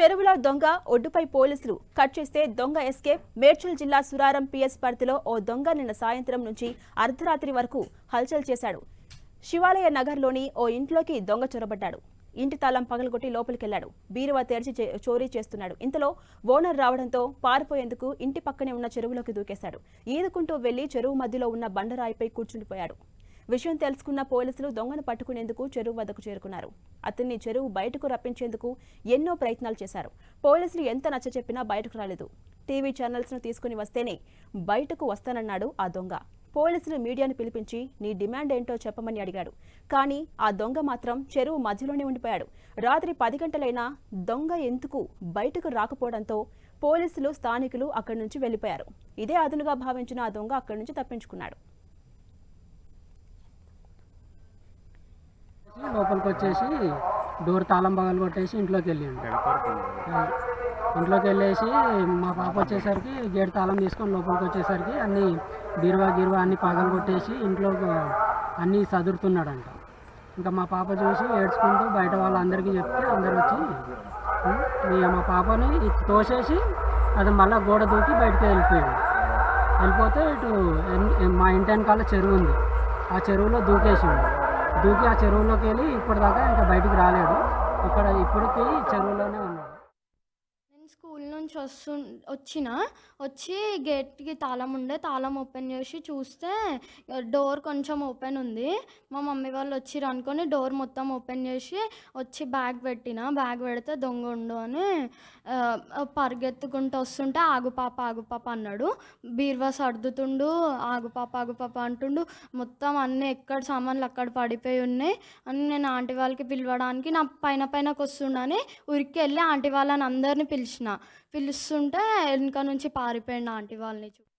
చెరువులో దొంగ ఒడ్డుపై పోలీసులు కట్ చేస్తే దొంగ ఎస్కేప్. మేడ్చల్ జిల్లా సురారం పిఎస్ పరిధిలో ఓ దొంగ నిన్న సాయంత్రం నుంచి అర్ధరాత్రి వరకు హల్చల్ చేశాడు. శివాలయ నగర్లోని ఓ ఇంట్లోకి దొంగ చొరబడ్డాడు. ఇంటి తాళం పగలగొట్టి లోపలికెళ్ళాడు బీరువా తెరిచి చే- చోరీ చేస్తున్నాడు. ఇంతలో ఓనర్ రావడంతో పారిపోయేందుకు ఇంటి పక్కనే ఉన్న చెరువులోకి దూకేశాడు. ఈదుకుంటూ వెళ్ళి చెరువు మధ్యలో ఉన్న బండరాయిపై కూర్చుండిపోయాడు. విషయం తెలుసుకున్న పోలీసులు దొంగను పట్టుకునేందుకు చెరువు వద్దకు చేరుకున్నారు. అతన్ని చెరువు బయటకు రప్పించేందుకు ఎన్నో ప్రయత్నాలు చేశారు. పోలీసులు ఎంత నచ్చచెప్పినా బయటకు రాలేదు. టీవీ ఛానల్స్ను తీసుకుని వస్తేనే బయటకు వస్తానన్నాడు ఆ దొంగ. పోలీసులు మీడియాను పిలిపించి నీ డిమాండ్ ఏంటో చెప్పమని అడిగాడు. కానీ ఆ దొంగ మాత్రం చెరువు మధ్యలోనే ఉండిపోయాడు. రాత్రి పది గంటలైనా దొంగ ఎందుకు బయటకు రాకపోవడంతో పోలీసులు స్థానికులు అక్కడి నుంచి వెళ్ళిపోయారు ఇదే అదునుగా భావించిన ఆ దొంగ అక్కడి నుంచి తప్పించుకున్నాడు. లోపలికి వచ్చేసి డోర్ తాళం పగలు కొట్టేసి ఇంట్లోకి వెళ్ళిండు. ఇంట్లోకి వెళ్ళేసి మా పాప వచ్చేసరికి గేట్ తాళం తీసుకొని లోపలికి వచ్చేసరికి అన్ని బీరువా గిరువా అన్ని పగలు కొట్టేసి ఇంట్లో అన్నీ సదురుతున్నాడంట. ఇంకా మా పాప చూసి ఏడ్చుకుంటూ బయట వాళ్ళందరికీ చెప్తే అందరు వచ్చి మా పాపని తోసేసి అది మళ్ళీ గోడ దూకి బయటకు వెళ్ళిపోయాడు. వెళ్ళిపోతే ఇటు మా ఇంటి వెనకాల చెరువు ఉంది. ఆ చెరువులో దూకేసిండు. దూకి ఆ చెరువులోకి వెళ్ళి ఇప్పటిదాకా ఇంకా బయటికి రాలేడు ఇక్కడ ఇప్పటికి చెరువులోనే ఉన్నాడు. స్కూల్ నుంచి వస్తు వచ్చిన వచ్చి గేట్కి తాళం ఉండే తాళం ఓపెన్ చేసి చూస్తే డోర్ కొంచెం ఓపెన్ ఉంది. మా మమ్మీ వాళ్ళు వచ్చిర్రు అనుకొని డోర్ మొత్తం ఓపెన్ చేసి వచ్చి బ్యాగ్ పెట్టిన. బ్యాగ్ పెడితే దొంగ ఉండు అని పరిగెత్తుకుంటూ వస్తుంటే ఆగుపాప ఆగుపాప అన్నాడు. బీర్వా సర్దుతుండు ఆగుపాప ఆగుపాప అంటుండు. మొత్తం అన్నీ ఎక్కడ సామాన్లు అక్కడ పడిపోయి ఉన్నాయి. అని నేను ఆంటీ వాళ్ళకి పిలవడానికి నా పైన పైనకి వస్తుండని ఉరికి వెళ్ళి ఆంటీ వాళ్ళని అందరిని పిలిచిన. పిలుస్తుంటే వెనక నుంచి పారిపోయిన ఆంటీ వాళ్ళని చూ